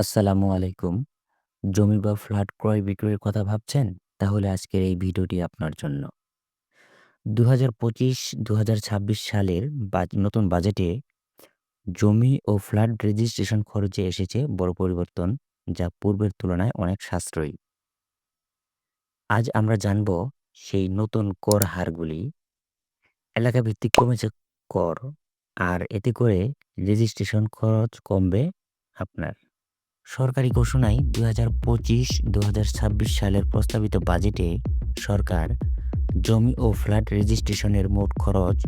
আসসালামু আলাইকুম। জমি বা ফ্ল্যাট ক্রয় বিক্রয়ের কথা ভাবছেন? তাহলে আজকের এই ভিডিওটি আপনার জন্য। ২০২৫-২০২৬ সালের বাজ নতুন বাজেটে জমি ও ফ্ল্যাট রেজিস্ট্রেশন খরচে এসেছে বড় পরিবর্তন, যা পূর্বের তুলনায় অনেক সাশ্রয়ী। আজ আমরা জানব সেই নতুন কর হারগুলি। এলাকাভিত্তিক কমেছে কর, আর এতে করে রেজিস্ট্রেশন খরচ কমবে আপনার। সরকারি ঘোষণায় দু হাজার পঁচিশ দু হাজার ছাব্বিশ সালের প্রস্তাবিত বাজেটে সরকার জমি ও ফ্ল্যাট রেজিস্ট্রেশনের মোট খরচ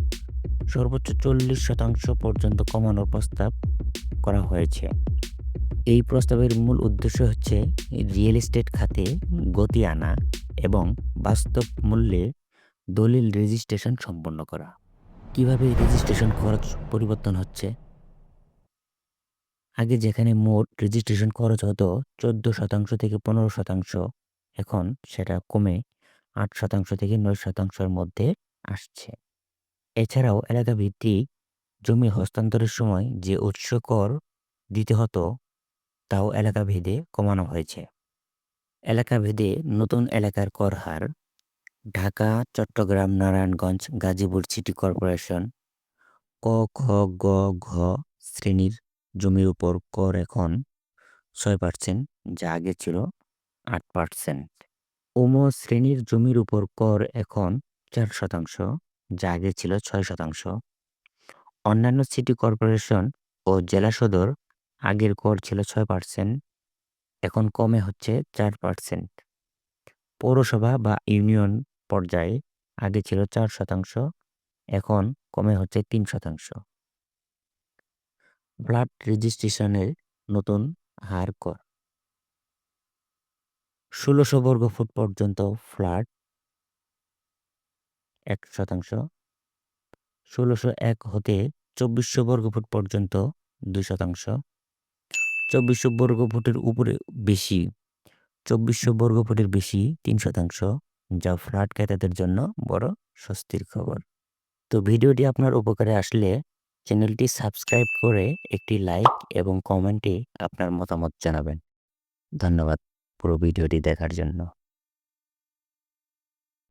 সর্বোচ্চ চল্লিশ শতাংশ পর্যন্ত কমানোর প্রস্তাব করা হয়েছে। এই প্রস্তাবের মূল উদ্দেশ্য হচ্ছে রিয়েল এস্টেট খাতে গতি আনা এবং বাস্তব মূল্যে দলিল রেজিস্ট্রেশন সম্পন্ন করা। কীভাবে রেজিস্ট্রেশন খরচ পরিবর্তন হচ্ছে? আগে যেখানে মোট রেজিস্ট্রেশন খরচ হতো চোদ্দ শতাংশ থেকে পনেরো শতাংশ, এখন সেটা কমে আট শতাংশ থেকে নয় শতাংশের মধ্যে আসছে। এছাড়াও এলাকা ভিত্তিক জমি হস্তান্তরের সময় যে উৎস কর দিতে হতো, তাও এলাকা ভেদে কমানো হয়েছে। এলাকা ভেদে নতুন এলাকার কর হার ঢাকা, চট্টগ্রাম, নারায়ণগঞ্জ, গাজীপুর সিটি কর্পোরেশন ক, খ, গ, ঘ শ্রেণির জমির উপর কর এখন ছয় পার্সেন্ট যা আগে ছিল আট পার্সেন্ট ওম শ্রেণির জমির উপর কর এখন চার শতাংশ, যা আগে ছিল ছয় শতাংশ। অন্যান্য সিটি কর্পোরেশন ও জেলা সদর আগের কর ছিল ছয় পার্সেন্ট এখন কমে হচ্ছে চার পার্সেন্ট পৌরসভা বা ইউনিয়ন পর্যায়ে আগে ছিল চার শতাংশ, এখন কমে হচ্ছে তিন শতাংশ। ফ্ল্যাট রেজিস্ট্রেশনের নতুন হার কর। ষোলোশো বর্গ ফুট পর্যন্ত ফ্ল্যাট এক শতাংশ। ষোলোশো এক হতে চব্বিশশো বর্গ ফুট পর্যন্ত দুই শতাংশ। চব্বিশশো বর্গ ফুটের উপরে বেশি, চব্বিশশো বর্গ ফুটের বেশি তিন শতাংশ, যা ফ্ল্যাট ক্রেতাদের জন্য বড় স্বস্তির খবর। তো ভিডিওটি আপনার উপকারে আসলে চ্যানেলটি সাবস্ক্রাইব করে একটি লাইক এবং কমেন্টে আপনার মতামত জানাবেন। ধন্যবাদ পুরো ভিডিওটি দেখার জন্য।